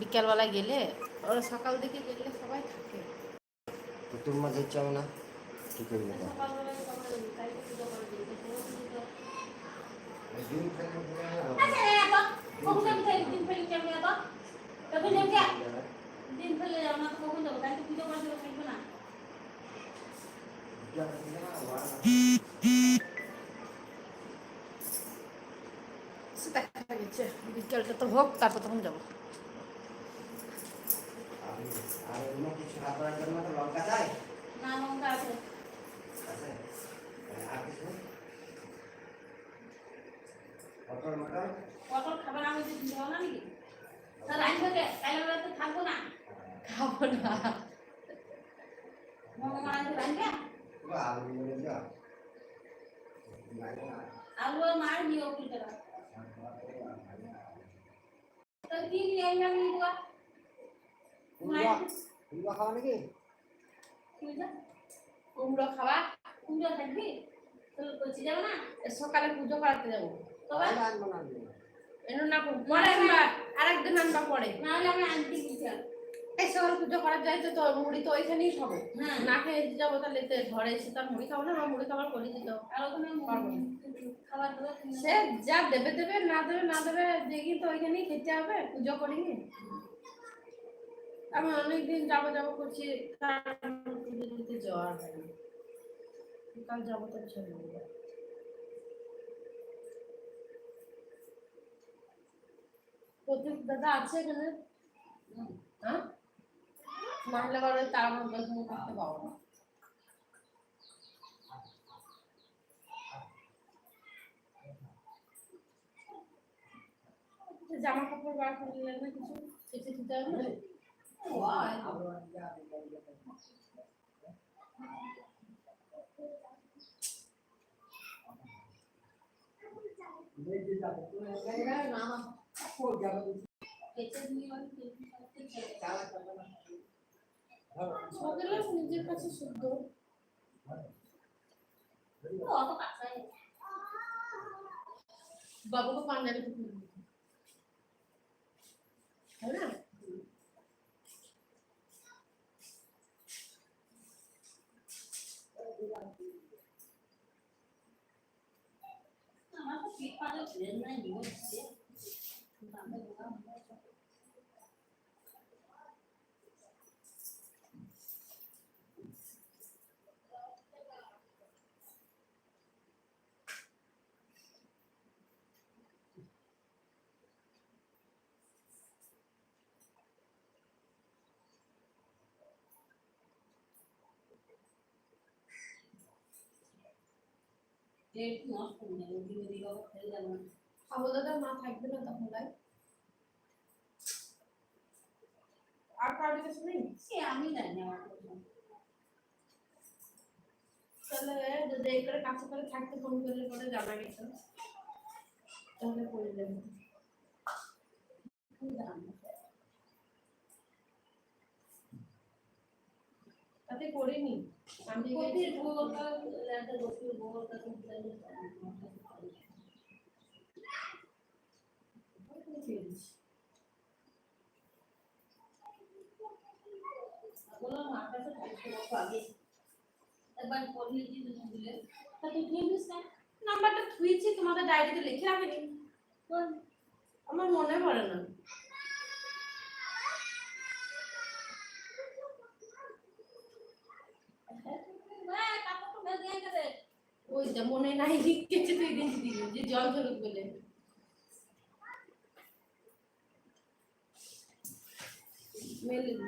বিকালবেলা গেলে ওরা সকাল দিকে গেলে সবাই থাকে। তো তোর মাঝে চাও না? কি করবি দিন ফেলে যাবি কখন যাব কালকে পুজো করে দেবো থাকবে বিকালটা তো হোক তারপর তখন যাব। আর- অন্য কিছু হাত করার জন্য তো লঙ্কা চাই? না লঙ্কা আছে। আছে? আর কিছু? পটল মটর? পটল খাবার আমি যে দিতে হবে না নাকি তা রাইন থেকে কাইলে বেলাতে থাকব না। খাব না। মনে মনে আছে আলু নিয়ে মার নিয়ে তো কি নিয়ে আইলাম নি বুয়া কুমড়া কুমড়া খাওয়া নাকি? কুমড়ো? খাওয়া কুমড়ো থাকবি? তো করছি যাবে না? এ সকালে পুজো করাতে যাব। তবে আমি আনব না এনো না পরে আরেকদিন আনবা পরে। না আমি আনতে গেছি এই সকালে পুজো করার যাইতে তো মুড়ি তো ওইখানেই খাব। হ্যাঁ। না খেয়ে যাব তাহলে ঘরে এসে তো মুড়ি খাব না আমার মুড়ি খাবার করে দিতে আর ওখানে খাবার সে যা দেবে দেবে না দেবে না দেবে দেখি তো ওইখানেই খেতে হবে পুজো করিনি। আমি অনেকদিন যাব যাব করছি দিতে হয়নি কাল তো প্রতীক দাদা আছে এখানে? হ্যাঁ? তার মধ্যে করতে পারব না। জামা কাপড় বার করে দিলেন না কিছু? সেটা দিতে হবে না পেটে নিয়ে আমি সকালে নিজের কাছে শুদ্ধ অত কাছে বাবুকে পাঞ্জাবি টুকু তাই না আমার তো পেট পালে ফ্রেন নাই নিয়ে হচ্ছে দামে দোকান পেট নষ্ট যাবে দিনে দিকে আবার খেয়ে যাবে না। খাব দাদা থাকবে না তখন তাই? আর কারোর কাছে নেই সে আমি জানি আমার তাহলে যদি এই করে কাছে করে থাকতে ফোন করলে পরে জানা গেছে। তাহলে করে দেবে। আমি জানি তাতে করিনি আমি কপির কপির বললাম আগে একবার পড়লে কি দিলে তা তুই না নাম্বারটা থুইছি তোমাদের ডায়েরিতে লিখে রাখিনি। আমার মনে পড়ে না হ্যাঁ কাপড় তো ভেজে গেছে ওই যে মনে নাই কিছু তুই দিন দিল যে জল ঝলক বলে মেলে দিল